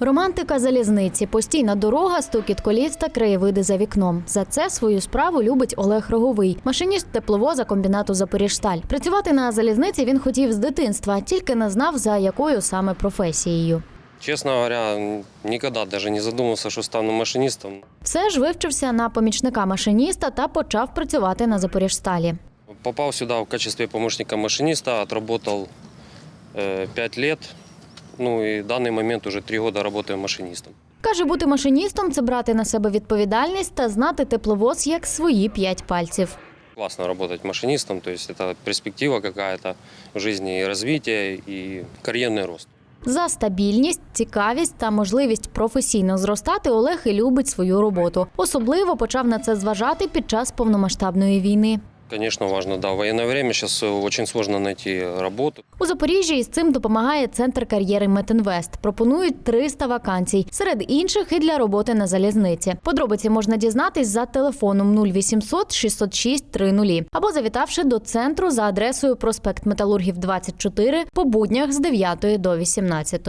Романтика залізниці, постійна дорога, стукіт коліс та краєвиди за вікном. За це свою справу любить Олег Роговий, машиніст тепловоза комбінату Запоріжсталь. Працювати на залізниці він хотів з дитинства, тільки не знав за якою саме професією. Честно говоря, никогда даже не задумывался, что стану машинистом. Все ж вивчився на помічника машиніста та почав працювати на Запоріжсталі. Попал сюда в качестве помощника машиниста, отработал 5 лет. Ну и в данный момент уже 3 года работаю машинистом. Каже, бути машиністом це брати на себе відповідальність та знати тепловоз як свої п'ять пальців. Классно работать машинистом, то есть это перспектива какая-то в жизни и развитие, и карьерный рост. За стабільність, цікавість та можливість професійно зростати Олег і любить свою роботу. Особливо почав на це зважати під час повномасштабної війни. Конечно, важно, да, в военное время сейчас очень сложно найти работу. У Запоріжжі із цим допомагає центр кар'єри Метинвест. Пропонують 300 вакансій, серед інших і для роботи на залізниці. Подробиці можна дізнатись за телефоном 0800 606 3000 або завітавши до центру за адресою проспект Металургів 24 по буднях з 9 до 18.